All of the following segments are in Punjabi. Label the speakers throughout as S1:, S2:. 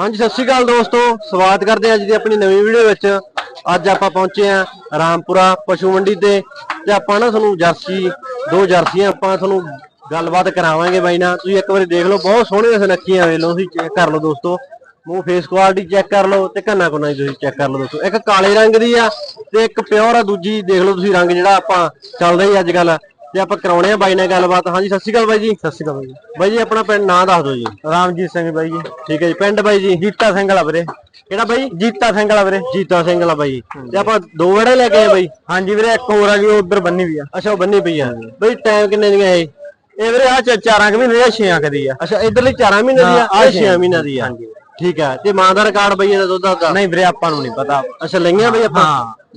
S1: ਹਾਂਜੀ, ਸਤਿ ਸ਼੍ਰੀ ਅਕਾਲ ਦੋਸਤੋ। ਸਵਾਗਤ ਕਰਦੇ ਹਾਂ ਅੱਜ ਦੀ ਆਪਣੀ ਨਵੀਂ ਵੀਡੀਓ ਵਿੱਚ। ਅੱਜ ਆਪਾਂ ਪਹੁੰਚੇ ਹਾਂ ਰਾਮਪੁਰਾ ਪਸ਼ੂ ਮੰਡੀ ਤੇ ਤੇ ਆਪਾਂ ਨਾ ਤੁਹਾਨੂੰ ਜਰਸੀ, ਦੋ ਜਰਸੀਆਂ ਆਪਾਂ ਤੁਹਾਨੂੰ ਗੱਲਬਾਤ ਕਰਾਵਾਂਗੇ ਬਾਈ ਨਾਲ। ਤੁਸੀਂ ਇੱਕ ਵਾਰੀ ਦੇਖ ਲਓ, ਬਹੁਤ ਸੋਹਣੀਆਂ ਸੁਨੱਖੀਆਂ ਵੇਖ ਲਓ, ਤੁਸੀਂ ਚੈੱਕ ਕਰ ਲਓ ਦੋਸਤੋ। ਮੂੰਹ ਫੇਸ ਕੁਆਲਿਟੀ ਚੈੱਕ ਕਰ ਲਓ ਤੇ ਕੰਨਾਂ ਕੋਨਾਂ ਦੀ ਤੁਸੀਂ ਚੈੱਕ ਕਰ ਲਓ ਦੋਸਤੋ। ਇੱਕ ਕਾਲੇ ਰੰਗ ਦੀ ਆ ਤੇ ਇੱਕ ਪਿਓਰ ਆ, ਦੂਜੀ ਦੇਖ ਲਓ ਤੁਸੀਂ ਰੰਗ ਜਿਹੜਾ ਆਪਾਂ ਚੱਲਦਾ ਹੀ ਅੱਜ ਕੱਲ ਤੇ ਆਪਾਂ ਕਰਾਉਣੇ ਆ ਬਾਈ ਨਾਲ ਗੱਲਬਾਤ ਹਾਂਜੀ ਸਤਿ ਸ਼੍ਰੀ ਅਕਾਲ ਬਾਈ ਜੀ।
S2: ਸਤਿ ਸ਼੍ਰੀ ਅਕਾਲ ਬਾਈ ਜੀ।
S1: ਬਾਈ ਜੀ ਆਪਣਾ ਪਿੰਡ ਨਾਂ ਦੱਸ ਦਿਓ ਜੀ।
S2: ਰਾਮਜੀਤ ਸਿੰਘ ਬਾਈ ਜੀ।
S1: ਠੀਕ ਹੈ ਜੀ ਪਿੰਡ ਬਾਈ ਜੀ।
S2: ਜੀਤਾ ਸਿੰਘ ਵਾਲਾ ਵੀਰੇ।
S1: ਕਿਹੜਾ ਬਾਈ?
S2: ਜੀਤਾ ਸਿੰਘ ਵਾਲਾ ਵੀਰੇ।
S1: ਜੀਤਾ ਸਿੰਘ ਵਾਲਾ ਬਾਈ ਤੇ ਆਪਾਂ ਦੋ ਵੜੇ ਲੈ ਕੇ ਆਏ ਬਾਈ?
S2: ਹਾਂਜੀ ਵੀਰੇ ਇੱਕ ਹੋਰ ਆ ਗਈ ਉਧਰ ਬੰਨੀ ਵੀ ਆ।
S1: ਅੱਛਾ ਉਹ ਬੰਨੀ ਪਈ ਆ। ਬਾਈ ਟਾਈਮ ਕਿੰਨੇ ਦੀਆਂ ਇਹ?
S2: ਇਹ ਵੀਰੇ ਆ ਚਾਰਾਂ ਕੁ ਮਹੀਨੇ ਜਾਂ ਛੇਆਂ ਕਦੀ ਆ।
S1: ਅੱਛਾ ਇਧਰਲੀ 4 ਮਹੀਨੇ ਦੀ ਆ
S2: ਹਾਂ,
S1: ਆ
S2: ਆਹ
S1: 6 ਮਹੀਨਿਆਂ ਦੀ ਆ। ਠੀਕ ਹੈ ਤੇ ਮਾਂ ਦਾ ਰਿਕਾਰਡ ਬਈ ਇਹਦਾ ਦੁੱਧ ਦਾ
S2: ਨਹੀਂ ਵੀਰੇ ਆਪਾਂ ਨੂੰ ਨਹੀਂ ਪਤਾ।
S1: ਅੱਛਾ ਲਈਆਂ ਬਈ ਆਪਾਂ?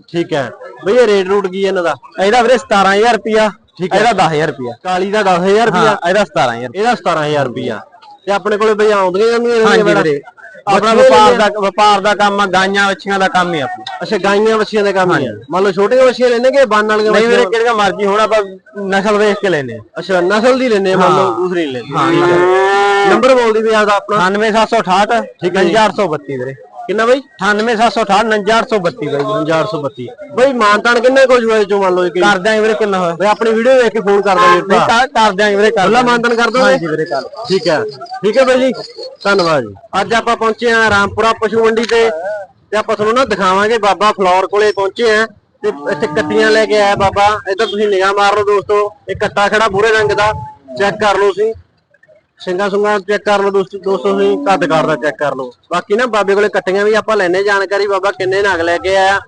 S1: ਠੀਕ ਹੈ। ਬਈ ਇਹ ਰੇਟ ਰੂਟ ਕੀ ਹੈ ਇਹਨਾਂ ਦਾ?
S2: ਇਹਦਾ ਵੀਰੇ 17000 ਰੁਪਿਆ ਇਹਦਾ 10000 ਰੁਪਿਆ
S1: ਕਾਲੀ ਦਾ 10000 ਰੁਪਿਆ
S2: ਹਾਂ ਇਹਦਾ 17000
S1: ਇਹਦਾ 17000 ਰੁਪਿਆ ਤੇ ਆਪਣੇ ਕੋਲੇ ਬਈ ਆਉਂਦੀਆਂ ਜਾਂਦੀਆਂ ਰਹਿੰਦੀਆਂ
S2: ਵੀਰੇ।
S1: ਆਪਣਾ
S2: ਵਪਾਰ ਦਾ ਵਪਾਰ ਦਾ ਕੰਮ ਆ ਗਾਈਆਂ ਵੱਛੀਆਂ ਦਾ ਕੰਮ ਹੀ ਆਪਣਾ
S1: ਅੱਛਾ ਗਾਈਆਂ ਵੱਛੀਆਂ ਦਾ ਕੰਮ ਹੀ ਆ। ਮੰਨ ਲਓ ਛੋਟੀਆਂ ਵੱਛੀਆਂ ਲੈਣੇ ਕਿ ਬੰਨ ਵਾਲੀਆਂ
S2: ਨਹੀਂ ਵੀਰੇ ਕਿਹੜੀਆਂ ਮਰਜ਼ੀ ਹੁਣ ਆਪਾਂ ਨਸਲ ਵੇਖ ਕੇ ਲੈਨੇ
S1: ਅੱਛਾ ਨਸਲ ਦੀ ਲੈਣੇ ਮੰਨ ਲਓ ਦੂਸਰੀ ਠੀਕ ਹੈ। ਨੰਬਰ ਬੋਲਦੀ ਵੀ ਆਦਾ ਆਪਣਾ।
S2: 98768 ਠੀਕ ਹੈ 4832 ਵੀਰੇ।
S1: ਕਿੰਨਾ ਬਈ?
S2: 98768 4832 ਬਾਈ
S1: 432 ਬਈ ਮਾਨਤਾਨ ਕਿੰਨੇ ਕੁ ਜੁਆਏ ਚੋਂ ਮੰਨ ਲਓ ਕਿ
S2: ਕਰ ਦਿਆਂਗੇ ਵੀਰੇ ਕਿੰਨਾ ਹੋਇਆ?
S1: ਬਈ ਆਪਣੀ ਵੀਡੀਓ ਵੇਖ ਕੇ ਫੋਨ ਕਰ ਦਿਓ ਵੀਰ
S2: ਕਰ ਕਰ ਦਿਆਂਗੇ ਵੀਰੇ ਕਰ
S1: ਖੁੱਲਾ ਮਾਨਤਾਨ ਕਰ ਦੋਗੇ?
S2: ਹਾਂਜੀ ਵੀਰੇ ਕਰ
S1: ਠੀਕ ਹੈ। ਠੀਕ ਹੈ ਬਾਈ ਜੀ। ਧੰਨਵਾਦ ਜੀ। ਅੱਜ ਆਪਾਂ ਪਹੁੰਚੇ ਆ ਰਾਮਪੁਰਾ ਪਸ਼ੂ ਮੰਡੀ ਤੇ ਤੇ ਆਪਾਂ ਤੁਹਾਨੂੰ ਨਾ ਦਿਖਾਵਾਂਗੇ ਬਾਬਾ ਫਲੋਰ ਕੋਲੇ ਪਹੁੰਚੇ ਆ ਤੇ ਇੱਥੇ ਕੱਟੀਆਂ ਲੈ ਕੇ ਆਇਆ ਬਾਬਾ। ਇੱਧਰ ਤੁਸੀਂ ਨਿਗਾਹ ਮਾਰ ਲਓ ਦੋਸਤੋ। ਇਹ ਕੱਟਾ ਖੜਾ ਬੂਰੇ ਰੰਗ ਦਾ। ਚੈੱਕ ਕਰ ਲਓ ਤੁਸੀਂ। ਸਿੰਘਾ ਸੁੰਗਾ ਚੈੱਕ ਕਰ ਲਓ ਦੋਸਤੋ ਦੋਸਤੋ ਤੁਸੀਂ ਕੱਦ ਕਾੜ ਦਾ ਚੈੱਕ ਕਰ ਲਓ। ਬਾਕੀ ਨਾ ਬਾਬੇ ਕੋਲੇ ਕੱਟੀਆਂ ਵੀ ਆਪਾਂ ਲੈਣੇ ਜਾਣਕਾਰੀ ਬਾਬਾ ਕਿੰਨੇ ਨਗ ਲੈ ਕੇ ਆਇਆ।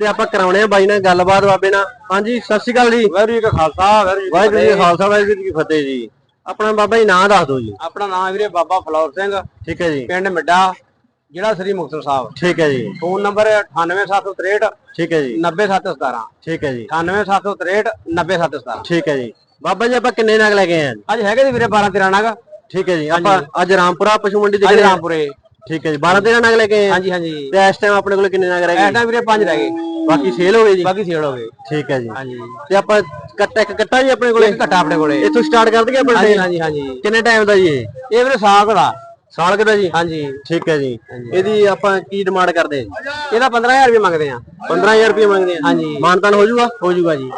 S1: ਤੇ ਆਪਾਂ ਕਰਾਉਣੇ ਆ ਬਾਈ ਨਾਲ ਗੱਲਬਾਤ ਬਾਬੇ ਨਾਲ। ਹਾਂਜੀ ਸਤਿ ਸ਼੍ਰੀ ਅਕਾਲ ਜੀ।
S2: ਵਾਹਿਗੁਰੂ ਜੀ ਕਾ ਖਾਲਸਾ
S1: ਵਾਹਿਗੁਰੂ ਜੀ ਕਾ ਖਾਲਸਾ ਵਾਹਿਗੁਰੂ ਜੀ ਕੀ ਫਤਿਹ ਜੀ। ਆਪਣਾ ਬਾਬਾ ਜੀ ਨਾਂ ਦੱਸ ਦਿਓ ਜੀ।
S2: ਆਪਣਾ ਨਾਮ ਵੀਰੇ ਬਾਬਾ ਫਲੌਰ ਸਿੰਘ।
S1: ਠੀਕ ਹੈ ਜੀ।
S2: ਪਿੰਡ ਮਿੱਡਾ ਜ਼ਿਲ੍ਹਾ ਸ੍ਰੀ ਮੁਕਤਸਰ ਸਾਹਿਬ।
S1: ਠੀਕ ਹੈ ਜੀ।
S2: ਫੋਨ ਨੰਬਰ 98763
S1: ਠੀਕ ਹੈ ਜੀ।
S2: 90717
S1: ਠੀਕ ਹੈ ਜੀ।
S2: 98763 90717
S1: ਠੀਕ ਹੈ ਜੀ। ਬਾਬਾ ਜੀ ਆਪਾਂ ਕਿੰਨੇ ਨਗ ਲੈ ਕੇ ਆਏ
S2: ਅੱਜ ਹੈਗੇ ਜੀ ਵੀਰੇ 12 13 ਨਾਗਾ।
S1: ਠੀਕ ਹੈ ਜੀ ਆਪਾਂ ਅੱਜ ਰਾਮਪੁਰਾ ਪਸ਼ੂ ਮੰਡੀ ਦੇ
S2: ਅੱਜ
S1: ਆ।
S2: ਰਾਮਪੁਰੇ।
S1: ਠੀਕ ਹੈ ਜੀ 12 13 ਨਗ ਲੈ ਕੇ ਆਏ ਆ।
S2: ਹਾਂਜੀ ਹਾਂਜੀ।
S1: ਤੇ ਇਸ ਟਾਈਮ ਆਪਣੇ ਕੋਲ ਕਿੰਨੇ ਨਗ ਰਹਿ
S2: ਇਸ
S1: ਗਏ
S2: ਟਾਈਮ ਵੀਰੇ 5 ਰਹਿ ਗਏ।
S1: ਬਾਕੀ ਸੇਲ ਹੋ ਗਏ ਜੀ?
S2: ਬਾਕੀ ਸੇਲ ਹੋ ਗਏ।
S1: ਠੀਕ ਹੈ ਜੀ।
S2: ਹਾਂਜੀ।
S1: ਤੇ ਆਪਾਂ ਕੱਟਾ ਇੱਕ ਕੱਟਾ ਜੀ ਆਪਣੇ ਕੋਲੇ?
S2: ਇੱਕ ਘਟਾ ਆਪਣੇ ਕੋਲੇ।
S1: ਇੱਥੋਂ ਸਟਾਰਟ ਕਰ ਦਈਏ ਆਪਣੇ
S2: ਹਾਂਜੀ? ਹਾਂਜੀ ਹਾਂਜੀ।
S1: ਕਿੰਨੇ ਟਾਈਮ ਦਾ ਜੀ ਇਹ?
S2: ਇਹ ਵੀਰੇ ਸਾਗ ਦਾ।
S1: ਸਾਲ ਦਾ ਜੀ?
S2: ਹਾਂਜੀ।
S1: ਠੀਕ ਹੈ ਜੀ। ਇਹਦੀ ਆਪਾਂ ਕੀ ਡਿਮਾਂਡ ਕਰਦੇ
S2: ਇਹਦਾ 15000 ਰੁਪਏ ਮੰਗਦੇ ਆ।
S1: 15000 ਰੁਪਏ ਮੰਗਦੇ ਆ
S2: ਹਾਂਜੀ।
S1: ਮਾਨਤਾਨ ਹੋ ਜਾਊਗਾ
S2: ਹੋ ਜਾਊਗਾ ਜੀ।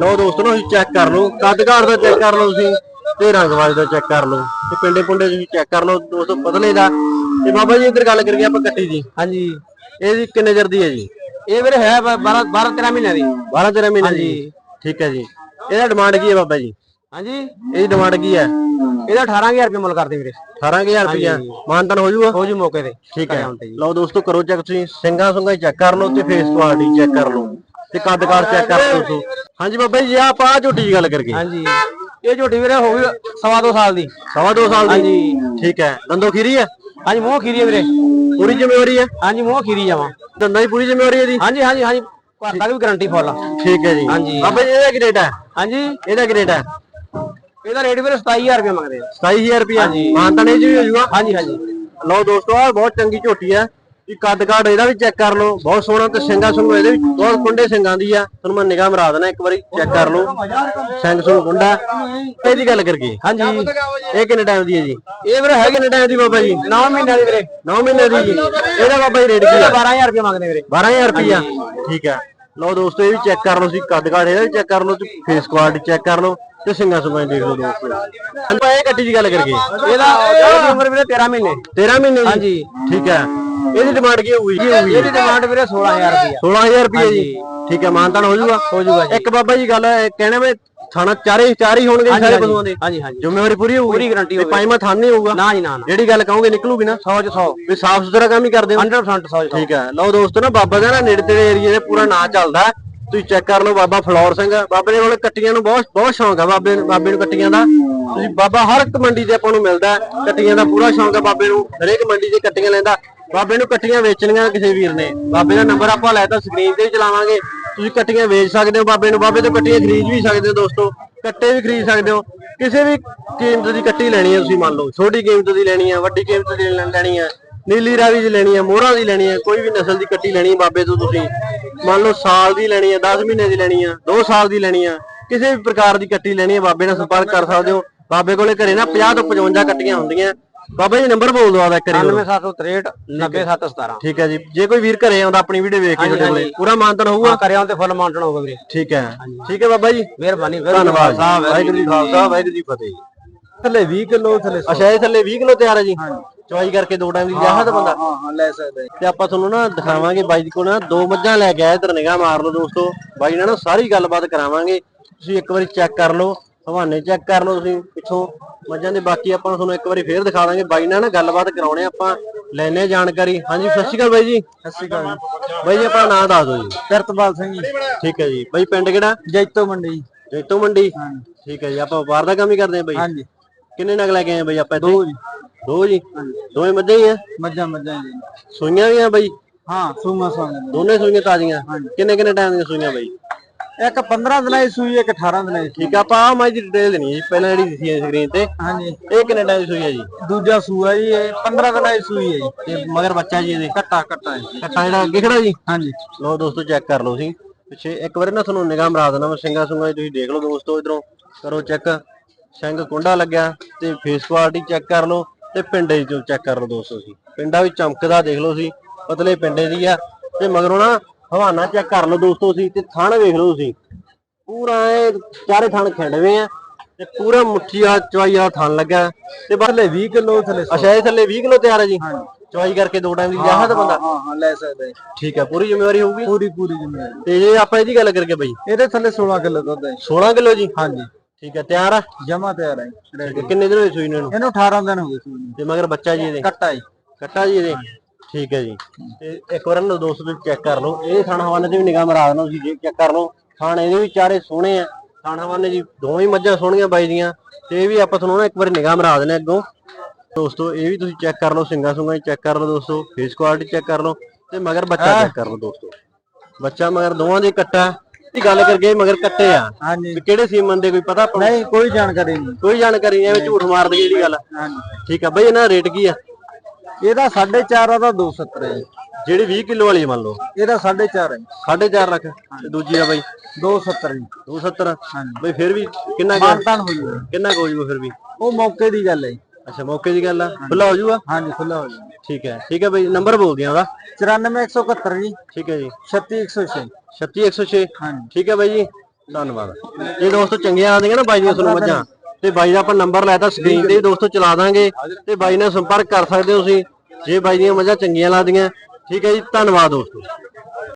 S1: ਲਓ ਦੋਸਤੋ ਨੂੰ ਚੈੱਕ ਕਰ ਲਓ। ਕੱਦ ਘਾੜ ਦਾ ਚੈੱਕ ਕਰ ਲਓ ਤੁਸੀਂ ਤੇ ਰੰਗਵਾਜ ਦਾ ਚੈੱਕ ਕਰ ਲਓ। ਤੇ ਪਿੰਡੇ ਪੁੰਡੇ ਤੁਸੀਂ ਚੈੱਕ ਕਰ ਲਓ ਦੋਸਤੋ ਪਤਲੇ ਦਾ। ਤੇ ਬਾਬਾ ਜੀ ਇੱਧਰ ਗੱਲ ਕਰੀਏ ਆਪਾਂ ਕੱਟੀ ਦੀ
S2: ਹਾਂਜੀ।
S1: ਇਹਦੀ ਕਿੰਨੇ ਚਿਰ ਦੀ ਹੈ ਜੀ?
S2: ਇਹ ਵੀਰੇ ਹੈ 12 12 13 ਮਹੀਨਿਆਂ ਦੀ।
S1: 12 13 ਮਹੀਨੇ ਦੀ। ਠੀਕ ਹੈ ਜੀ। ਇਹਦਾ ਡਿਮਾਂਡ ਕੀ ਹੈ ਬਾਬਾ ਜੀ?
S2: ਹਾਂਜੀ।
S1: ਇਹਦੀ ਡਿਮਾਂਡ ਕੀ ਹੈ?
S2: ਇਹਦਾ 18000 ਰੁਪਏ ਮੁੱਲ ਕਰਦੇ ਵੀਰੇ।
S1: 18000 ਰੁਪਇਆ ਮਾਨਤਾਨ ਹੋ ਜਾਊਗਾ
S2: ਹੋ ਜੂ ਮੌਕੇ ਤੇ।
S1: ਠੀਕ ਹੈ।
S2: ਜੀ।
S1: ਲਓ ਦੋਸਤੋ ਕਰੋ ਚੈੱਕ ਤੁਸੀਂ। ਸਿੰਘਾਂ ਸੁੰਘਾਂ ਚੈੱਕ ਕਰ ਲਓ ਤੇ ਫੇਸ ਕੁਆਲਿਟੀ ਚੈੱਕ ਕਰ ਲਓ। ਤੇ ਕੱਦ ਕਾੜ ਚੈੱਕ ਕਰ ਲਓ ਹਾਂਜੀ ਬਾਬਾ ਜੀ ਆਪਾਂ ਝੋਟੀ ਦੀ ਗੱਲ ਕਰਕੇ
S2: ਹਾਂਜੀ। ਇਹ ਝੋਟੀ ਵੀਰੇ ਹੋ ਗਈ ਸਵਾ ਦੋ ਸਾਲ ਦੀ।
S1: ਸਵਾ ਦੋ ਸਾਲ ਦੀ।
S2: ਹਾਂਜੀ।
S1: ਠੀਕ ਹੈ। ਦੰਦੋ ਖੀਰੀ ਹੈ?
S2: ਹਾਂਜੀ ਮੂੰਹ ਖੀਰੀ ਹੈ ਵੀਰੇ।
S1: ਪੂਰੀ ਜ਼ਿੰਮੇਵਾਰੀ ਹੈ?
S2: ਹਾਂਜੀ ਮੂੰਹ ਖੀਰੀ ਜਾਵਾਂ
S1: ਦੰਦਾਂ ਦੀ ਪੂਰੀ ਜ਼ਿੰਮੇਵਾਰੀ ਹੈ ਜੀ
S2: ਹਾਂਜੀ ਹਾਂਜੀ ਹਾਂਜੀ। ਘਰ ਤੱਕ ਵੀ ਗਾਰੰਟੀ ਫੁੱਲ ਆ।
S1: ਠੀਕ ਹੈ ਜੀ।
S2: ਹਾਂਜੀ।
S1: ਬਾਬਾ ਜੀ ਇਹਦਾ ਕੀ ਰੇਟ ਹੈ?
S2: ਹਾਂਜੀ।
S1: ਇਹਦਾ ਕੀ ਰੇਟ ਹੈ?
S2: ਇਹਦਾ ਰੇਟ ਵੀਰੇ 27000 ਰੁਪਏ ਮੰਗਦੇ ਆ।
S1: 27000 ਰੁਪਇਆ?
S2: ਹਾਂਜੀ।
S1: ਮਾਨਤਾਨ ਇਹ ਚ ਵੀ ਹੋ ਜਾਊਗਾ
S2: ਹਾਂਜੀ ਹਾਂਜੀ।
S1: ਲਓ ਦੋਸਤੋ ਆ ਬਹੁਤ ਚੰਗੀ ਝੋਟੀ ਹੈ। ਇਹ ਕੱਦ ਕਾੜ ਇਹਦਾ ਵੀ ਚੈੱਕ ਕਰ ਲਓ। ਬਹੁਤ ਸੋਹਣਾ ਤੇ ਸਿੰਘਾਂ ਸੁੰਗ ਇਹਦੇ ਵੀ। ਬਹੁਤ ਕੁੰਡੇ ਸਿੰਘਾਂ ਦੀ ਆ। ਤੁਹਾਨੂੰ ਮੈਂ ਨਿਗਾਹ ਮਰਾ ਦੇਣਾ ਇੱਕ ਵਾਰੀ ਚੈੱਕ ਕਰ ਲਓ। ਸਿੰਘ ਸੁੰਗ ਕੁੰਡਾ ਇਹਦੀ ਗੱਲ ਕਰਕੇ
S2: ਹਾਂਜੀ।
S1: ਇਹ ਕਿੰਨੇ ਟਾਈਮ ਦੀ ਹੈ ਜੀ?
S2: ਇਹ ਵੀਰੇ
S1: ਇਹ ਕਿੰਨੇ ਟਾਈਮ ਦੀ ਬਾਬਾ ਜੀ?
S2: 9 ਮਹੀਨਿਆਂ ਦੀ ਵੀਰੇ।
S1: 9 ਮਹੀਨੇ ਦੀ ਜੀ। ਇਹਦਾ ਬਾਬਾ ਜੀ ਰੇਟ ਕੀ ਹੈ
S2: 12000 ਰੁਪਏ ਮੰਗਦੇ ਵੀਰੇ।
S1: 12000 ਰੁਪਇਆ ਠੀਕ ਹੈ ਲਓ ਦੋਸਤੋ ਇਹ ਵੀ ਚੈੱਕ ਕਰ ਲਓ ਤੁਸੀਂ। ਕੱਦ ਕਾਠ ਇਹਦਾ ਵੀ ਚੈੱਕ ਕਰ ਲਓ। ਫੇਸ ਕੁਆਲਿਟੀ ਚੈੱਕ ਕਰ ਲਓ ਤੇ ਸਿੰਘਾਂ ਸੁਭਾਂ ਦੇਖ ਲਓ ਦੋਸਤੋ। ਆਪਾਂ ਇਹ ਕੱਟੀ ਦੀ ਗੱਲ ਕਰਕੇ
S2: ਇਹਦਾ ਉਮਰ ਵੀਰੇ 13 ਮਹੀਨੇ।
S1: 13 ਮਹੀਨੇ
S2: ਹਾਂਜੀ।
S1: ਠੀਕ ਹੈ ਇਹਦੀ ਡਿਮਾਂਡ ਕੀ ਹੋਊਗੀ?
S2: ਇਹਦੀ ਡਿਮਾਂਡ ਵੀਰੇ 16000 ਰੁਪਏ
S1: 16000 ਰੁਪਏ ਜੀ। ਠੀਕ ਹੈ ਮਾਨਤਾਨ ਹੋ ਜਾਊਗਾ?
S2: ਹੋ ਜਾਊਗਾ ਜੀ।
S1: ਇੱਕ ਬਾਬਾ ਜੀ ਗੱਲ ਹੈ ਕਹਿਣੇ ਮੈਂ ਥਾਣਾ ਚਾਰੇ ਚਾਰ ਹੀ ਹੋਣਗੇ ਸਾਰੇ ਪਸ਼ੂਆਂ ਦੇ।
S2: ਹਾਂਜੀ ਹਾਂਜੀ।
S1: ਜ਼ਿੰਮੇਵਾਰੀ ਪੂਰੀ ਹੋਊਗੀ।
S2: ਪੂਰੀ
S1: ਤੇ
S2: ਹੋਊਗੀ।
S1: ਪਾਈਮਾ ਥਾਨ ਨਹੀਂ ਹੋਊਗਾ।
S2: ਨਾ ਜੀ ਨਾ ਨਾ।
S1: ਜਿਹੜੀ ਗੱਲ ਕਹੋਗੇ ਨਿਕਲੂਗੀ ਨਾ।
S2: 100 ਚ 100
S1: ਵੀ ਸਾਫ਼ ਸੁਥਰਾ ਕੰਮ ਹੀ ਕਰਦੇ ਹੋ।
S2: 100% 100
S1: ਠੀਕ ਹੈ। ਲਓ ਦੋਸਤੋ ਨਾ ਬਾਬਾ ਦਾ ਨਾ ਨੇੜੇ ਤੇੜੇ ਏਰੀਏ ਦੇ ਪੂਰਾ ਨਾਂ ਚੱਲਦਾ। ਹੈ। ਤੁਸੀਂ ਚੈੱਕ ਕਰ ਲਓ ਬਾਬਾ ਫਲੋਰ ਸਿੰਘ। ਬਾਬੇ ਦੇ ਕੋਲ ਕੱਟੀਆਂ ਨੂੰ ਬਹੁਤ ਬਹੁਤ ਸ਼ੌਂਕ ਆ ਬਾਬੇ ਬਾਬੇ ਨੂੰ ਕੱਟੀਆਂ ਦਾ। ਤੁਸੀਂ ਬਾਬਾ ਹਰ ਇੱਕ ਮੰਡੀ ਤੇ ਆਪਾਂ ਨੂੰ ਮਿਲਦਾ ਹੈ। ਕੱਟੀਆਂ ਦਾ ਪੂਰਾ ਸ਼ੌਂਕ ਆ ਬਾਬੇ ਨੂੰ। ਹਰੇਕ ਮੰਡੀ 'ਚ ਕੱਟੀਆਂ ਲੈਂਦਾ। ਬਾਬੇ ਨੂੰ ਕੱਟੀਆਂ ਵੇਚਣੀਆਂ ਕਿਸੇ ਵੀਰ ਨੇ। ਬਾਬੇ ਦਾ ਨੰਬਰ ਆਪਾਂ ਲੈ ਤਾਂ ਸਕਰੀਨ ਤੇ ਵੀ ਚਲਾਵਾਂਗੇ। ਤੁਸੀਂ ਕੱਟੀਆਂ ਵੇਚ ਸਕਦੇ ਹੋ ਬਾਬੇ ਨੂੰ। ਬਾਬੇ ਤੋਂ ਕੱਟੀਆਂ ਖਰੀਦ ਵੀ ਸਕਦੇ ਹੋ ਦੋਸਤੋ। ਕੱਟੇ ਵੀ ਖਰੀਦ ਸਕਦੇ ਹੋ। ਕਿਸੇ ਵੀ ਕੀਮਤ ਦੀ ਕੱਟੀ ਲੈਣੀ ਹੈ ਤੁਸੀਂ ਮੰਨ ਲਓ। ਛੋਟੀ ਕੀਮਤ ਦੀ ਲੈਣੀ ਹੈ, ਵੱਡੀ ਕੀਮਤ ਦੀ ਲੈਣੀ ਹੈ, ਨੀਲੀ ਰਾਵੀ ਦੀ ਲੈਣੀ ਹੈ, ਮੋਹਰਾਂ ਦੀ ਲੈਣੀ ਹੈ, ਕੋਈ ਵੀ ਨਸਲ ਦੀ ਕੱਟੀ ਲੈਣੀ ਹੈ ਬਾਬੇ ਤੋਂ ਤੁਸੀਂ। ਮੰਨ ਲਓ ਸਾਲ ਦੀ ਲੈਣੀ ਹੈ 10 ਮਹੀਨੇ ਦੀ ਲੈਣੀ ਹੈ 2 ਸਾਲ ਦੀ ਲੈਣੀ ਹੈ। ਕਿਸੇ ਵੀ ਪ੍ਰਕਾਰ ਦੀ ਕੱਟੀ ਲੈਣੀ ਹੈ, ਬਾਬੇ ਨਾਲ ਸੰਪਰਕ ਕਰ ਸਕਦੇ ਹੋ। ਬਾਬੇ ਕੋਲੇ ਘਰੇ ਨਾ 50 ਤੋਂ 55 ਕੱਟੀਆਂ ਹੁੰਦੀਆਂ। ਬਾਬਾ ਜੀ ਨੰਬਰ ਬੋਲ ਦਿਓ ਆਦਾ ਕਰੀ
S3: 9763 90717
S1: ਠੀਕ ਹੈ ਜੀ। ਜੇ। ਕੋਈ ਵੀਰ ਘਰੇ ਆਉਂਦਾ ਆਪਣੀ ਵੀਡੀਓ ਵੇਖ ਕੇ ਤੁਹਾਡੇ ਕੋਲੇ। ਪੂਰਾ ਮਾਨਤਨ ਹੋਊਗਾ?
S3: ਕਰਿਆ ਤੇ ਫੁੱਲ ਮਾਉਂਟਨ ਹੋਊਗਾ ਵੀਰੇ।
S1: ਠੀਕ ਹੈ। ਠੀਕ ਹੈ ਬਾਬਾ ਜੀ।
S3: ਮਿਹਰਬਾਨੀ
S1: ਧੰਨਵਾਦ ਜੀ। ਵਾਹਿਗੁਰੂ ਜੀ ਕਾ ਖਾਲਸਾ ਵਾਹਿਗੁਰੂ ਜੀ ਕੀ ਫਤਿਹ। ਜੀ।
S3: ਥੱਲੇ 20 ਕਿਲੋ ਥੱਲੇ
S1: ਅੱਛਾ ਇਹ ਥੱਲੇ 20 ਕਿਲੋ ਤਿਆਰ ਹੈ ਜੀ? ਚਵਾਈ ਕਰਕੇ ਦੋ ਟਾਈਮ ਦੀ ਲਿਆ ਸਕਦਾ ਬੰਦਾ।
S3: ਹਾਂ ਹਾਂ ਲੈ ਸਕਦੇ
S1: ਤੇ ਆਪਾਂ ਤੁਹਾਨੂੰ ਨਾ ਦਿਖਾਵਾਂਗੇ ਬਾਈ ਦੀ ਕੋਲ ਨਾ ਦੋ ਮੱਝਾਂ ਲੈ ਕੇ ਇਧਰ ਨਿਗਾਹ ਮਾਰ ਲਓ ਦੋਸਤੋ। ਬਾਈ ਨਾਲ ਨਾ ਸਾਰੀ ਗੱਲਬਾਤ ਕਰਾਵਾਂਗੇ। ਤੁਸੀਂ ਇੱਕ ਵਾਰੀ ਚੈੱਕ ਕਰ ਲਓ। ਹਵਾਨੇ ਚੈੱਕ ਕਰ ਲਓ ਤੁਸੀਂ ਪਿੱਛੋਂ ਮੱਝਾਂ ਦੇ ਬਾਕੀ ਆਪਾਂ ਤੁਹਾਨੂੰ ਇੱਕ ਵਾਰੀ ਫੇਰ ਦਿਖਾ ਦਾਂਗੇ। ਬਾਈ ਨਾਲ ਨਾ ਗੱਲਬਾਤ ਕਰਾਉਣੇ ਆਪਾਂ ਲੈਣੇ ਜਾਣਕਾਰੀ। ਹਾਂਜੀ ਸਤਿ ਸ਼੍ਰੀ ਅਕਾਲ ਬਾਈ ਜੀ।
S3: ਸਤਿ ਸ਼੍ਰੀ ਅਕਾਲ
S1: ਬਾਈ ਜੀ ਆਪਣਾ ਨਾਮ ਦੱਸ ਦਿਓ ਜੀ।
S3: ਕਰਤਪਾਲ ਸਿੰਘ ਜੀ।
S1: ਠੀਕ ਹੈ ਜੀ। ਬਾਈ ਪਿੰਡ ਕਿਹੜਾ?
S3: ਜੈਤੋ ਮੰਡੀ।
S1: ਜੈਤੋ ਮੰਡੀ।
S3: ਹਾਂਜੀ।
S1: ਠੀਕ ਹੈ ਜੀ। ਆਪਾਂ ਵਪਾਰ ਦਾ ਕੰਮ ਹੀ ਕਰਦੇ ਆ ਬਾਈ।
S3: ਹਾਂਜੀ।
S1: ਕਿੰਨੇ ਨਗ ਲੈ ਕੇ ਆਏ ਬਾਈ ਆਪਾਂ ਇੱਥੇ?
S3: ਦੋ ਜੀ।
S1: ਦੋ ਜੀ? ਦੋਵੇਂ ਮੱਝਾਂ ਹੀ ਆ?
S3: ਮੱਝਾਂ ਮੱਝਾਂ ਜੀ।
S1: ਸੂਈਆਂ ਵੀ ਆ ਬਾਈ?
S3: ਹਾਂ ਸੂਮਾ ਸੂਮਾ।
S1: ਦੋਨੇ ਸੂਈਆਂ ਤਾਜ਼ੀਆਂ। ਕਿੰਨੇ ਕਿੰਨੇ ਟਾਈਮ ਦੀਆਂ ਸੂਈਆਂ ਬਾਈ?
S3: ਇੱਕ 15 ਦਿਨਾਂ ਦੀ ਸੂਈ ਇੱਕ 18 ਦਿਨਾਂ ਦੀ।
S1: ਠੀਕ ਆ ਆਪਾਂ ਆ ਮੈਂ ਜੀ ਡਿਟੇਲ ਦੇਣੀ ਹੈ ਜੀ ਪਹਿਲਾਂ ਜਿਹੜੀ ਦਿੱਤੀ ਹੈ ਸਕਰੀਨ ਤੇ।
S3: ਹਾਂਜੀ।
S1: ਇਹ ਕਿੰਨੇ ਟਾਈਮ ਦੀ ਸੂਈ ਹੈ ਜੀ?
S3: ਦੂਜਾ ਸੂਆ ਜੀ ਇਹ 15 ਦਿਨਾਂ ਦੀ ਸੂਈ ਹੈ ਜੀ।
S1: ਤੇ ਮਗਰ ਬੱਚਾ ਜੀ ਇਹਦੇ
S3: ਕੱਟਾ ਕੱਟਾ ਜੀ
S1: ਕੱਟਾ ਜਿਹੜਾ ਅੱਗੇ ਖੜਾ ਜੀ?
S3: ਹਾਂਜੀ।
S1: ਲੋ ਦੋਸਤੋ ਚੈੱਕ ਕਰ ਲਓ ਤੁਸੀਂ। ਪਿੱਛੇ ਇੱਕ ਵਾਰੀ ਨਾ ਤੁਹਾਨੂੰ ਨਿਗਾਹ ਮਰਾ ਦੇਣਾ ਮੈਂ ਸਿੰਗਾ ਸੁੰਗਾ ਤੁਸੀਂ ਦੇਖ ਲਓ ਦੋਸਤੋ ਇਧਰੋਂ। ਕਰੋ ਚੈੱਕ ਸਿੰਘ ਕੁੰਡਾ ਲੱਗਿਆ ਤੇ ਫੇਸ ਕੁਆਲਿਟੀ ਚੈੱਕ ਕਰ ਲਓ ਤੇ ਪਿੰਡੇ ਚੋਂ ਚੈੱਕ ਕਰ ਲਓ ਦੋਸਤੋ ਤੁਸੀਂ। ਪਿੰਡਾ ਵੀ ਚਮਕਦਾ ਦੇਖ ਲਓ ਤੁਸੀਂ। ਪਤਲੇ ਪਿੰਡੇ ਦੀ ਆ। ਤੇ ਮਗਰੋਂ ਨਾ ਹਵਾਨਾ ਚੈੱਕ ਕਰ ਲਓ ਦੋਸਤੋ ਤੁਸੀਂ ਤੇ ਥਣ ਵੇਖ ਲਓ ਤੁਸੀਂ। ਪੂਰਾ ਇਹ ਚਾਰੇ ਥਣ ਖਿੰਡਵੇਂ ਆ ਤੇ ਪੂਰਾ ਮੁੱਠੀ ਆ ਚਵਾਈ ਆ ਥਣ ਲੱਗਾ ਤੇ ਬਸ
S3: ਥੱਲੇ 20 ਕਿਲੋ ਥੱਲੇ।
S1: ਅੱਛਾ ਇਹ ਥੱਲੇ 20 ਕਿਲੋ ਤਿਆਰ ਹੈ ਜੀ? ਚਵਾਈ ਕਰਕੇ ਦੋ ਟਾਈਮ ਦੀ ਲਿਆ ਸਕਦਾ ਬੰਦਾ?
S3: ਹਾਂ ਹਾਂ ਲੈ ਸਕਦੇ
S1: ਠੀਕ ਹੈ ਪੂਰੀ ਜ਼ਿੰਮੇਵਾਰੀ ਹੋਊਗੀ?
S3: ਪੂਰੀ ਪੂਰੀ ਜ਼ਿੰਮੇਵਾਰੀ।
S1: ਤੇ ਜੇ ਆਪਾਂ ਇਹਦੀ ਗੱਲ ਕਰਕੇ ਬਈ।
S3: ਇਹਦੇ ਥੱਲੇ 16 ਕਿਲੋ ਦੁੱਧ ਹੈ
S1: 16 ਕਿਲੋ ਜੀ?
S3: ਹਾਂਜੀ।
S1: ਠੀਕ ਹੈ ਤਿਆਰ ਆ?
S3: ਜਮਾ ਤਿਆਰ ਹੈ
S1: ਕਿੰਨੇ ਦਿਨ ਹੋਏ ਸੂਈ ਨੂੰ ਇਹਨੂੰ?
S3: ਇਹਨੂੰ 18 ਦਿਨ ਹੋ ਗਏ ਸੂਈ ਨੂੰ।
S1: ਤੇ ਮਗਰ ਬੱਚਾ ਜੀ ਇਹਦੇ?
S3: ਕੱਟਾ ਜੀ।
S1: ਕੱਟਾ ਜੀ ਇਹਦੇ? ਠੀਕ ਹੈ ਜੀ। ਤੇ ਇੱਕ ਵਾਰ ਨਾ ਦੋਸਤੋ ਚੈੱਕ ਕਰ ਲਓ। ਇਹ ਥਣ ਹਵਾਨੇ ਤੇ ਵੀ ਨਿਗਾਹ ਮਰਾ ਦੇਣਾ ਤੁਸੀਂ ਜੇ ਚੈੱਕ ਕਰ ਲਓ। ਥਣ ਇਹਦੇ ਵੀ ਚਾਰੇ ਸੋਹਣੇ ਆ। ਥਣ ਹਵਾਨੇ ਜੀ ਦੋਵੇਂ ਮੱਝਾਂ ਸੋਹਣੀਆਂ ਬਾਈ ਦੀਆਂ। ਤੇ ਇਹ ਵੀ ਆਪਾਂ ਤੁਹਾਨੂੰ ਨਾ ਇੱਕ ਵਾਰੀ ਨਿਗਾਹ ਮਰਾ ਦੇਣਾ ਅੱਗੋਂ। ਦੋਸਤੋ ਇਹ ਵੀ ਤੁਸੀਂ ਚੈੱਕ ਕਰ ਲਓ ਸਿੰਗਾ ਸੁੰਗਾ ਚੈੱਕ ਕਰ ਲਓ ਦੋਸਤੋ। ਫੇਸ ਕੁਆਲਿਟੀ ਚੈੱਕ ਕਰ ਲਓ ਤੇ ਮਗਰ ਬੱਚਾ ਚੈੱਕ ਕਰ ਲਓ ਦੋਸਤੋ। ਬੱਚਾ ਮਗਰ ਦੋਵਾਂ ਦੇ ਕੱਟਾ। ਦੀ ਗੱਲ ਕਰਕੇ ਮਗਰ ਕੱਟੇ ਆ।
S3: ਹਾਂਜੀ।
S1: ਕਿਹੜੇ ਸੀਮਨ ਦੇ ਕੋਈ ਪਤਾ ਆਪਾਂ ਨੂੰ?
S3: ਨਹੀਂ ਕੋਈ ਜਾਣਕਾਰੀ ਨਹੀਂ।
S1: ਕੋਈ ਜਾਣਕਾਰੀ ਨਹੀਂ ਐਵੇਂ ਝੂਠ ਮਾਰ ਦਈਏ ਜਿਹੜੀ ਗੱਲ।
S3: ਹਾਂਜੀ।
S1: ਠੀਕ ਆ ਬਈ ਇਹਨਾਂ ਦਾ ਰੇਟ ਕੀ ਆ?
S3: ਇਹਦਾ 4.5 ਆ ਦਾ 270 ਹੈ ਜੀ।
S1: ਜਿਹੜੀ 20 ਕਿਲੋ ਵਾਲੀ ਮੰਨ ਲਓ।
S3: ਇਹਦਾ 4.5 ਹੈ
S1: 4.5 ਲੱਖ। ਤੇ ਦੂਜੀ ਆ ਬਈ?
S3: 270 ਜੀ।
S1: 270
S3: ਹਾਂਜੀ।
S1: ਬਈ ਫਿਰ ਵੀ ਕਿੰਨਾ ਕੁ-
S3: ਮਾਨਤਾਨ ਹੋ ਜੂਗਾ
S1: ਕਿੰਨਾ ਕੁ ਹੋ ਜੂਗਾ ਫਿਰ ਵੀ?
S3: ਉਹ ਮੌਕੇ ਦੀ ਗੱਲ ਹੈ ਜੀ।
S1: ਅੱਛਾ ਮੌਕੇ ਦੀ ਗੱਲ ਆ। ਖੁੱਲਾ ਹੋ ਜੂਗਾ?
S3: ਹਾਂਜੀ ਖੁੱਲਾ ਹੋ ਜੂਗਾ।
S1: ਠੀਕ ਹੈ। ਠੀਕ ਹੈ ਬਈ ਨੰਬਰ ਬੋਲ ਦਿਆਂ ਉਹਦਾ।
S3: 94171 ਜੀ।
S1: ਠੀਕ ਹੈ ਜੀ।
S3: 36106
S1: 36106
S3: ਹਾਂਜੀ।
S1: ਠੀਕ ਹੈ ਬਾਈ ਜੀ। ਧੰਨਵਾਦ। ਜੇ ਦੋਸਤੋ ਚੰਗੀਆਂ ਆਉਂਦੀਆਂ ਨਾ ਬਾਈ ਦੀਆਂ ਤੁਹਾਨੂੰ ਮੱਝਾਂ। ਤੇ ਬਾਈ ਦਾ ਆਪਾਂ ਨੰਬਰ ਲੈਤਾ ਸਕਰੀਨ ਤੇ ਦੋਸਤੋ ਚਲਾ ਦਾਂਗੇ ਤੇ ਬਾਈ ਨਾਲ ਸੰਪਰਕ ਕਰ ਸਕਦੇ ਹੋ ਤੁਸੀਂ। ਜੇ ਬਾਈ ਦੀਆਂ ਮੱਝਾਂ ਚੰਗੀਆਂ ਲੱਗਦੀਆਂ। ਠੀਕ ਹੈ ਜੀ, ਧੰਨਵਾਦ ਦੋਸਤੋ।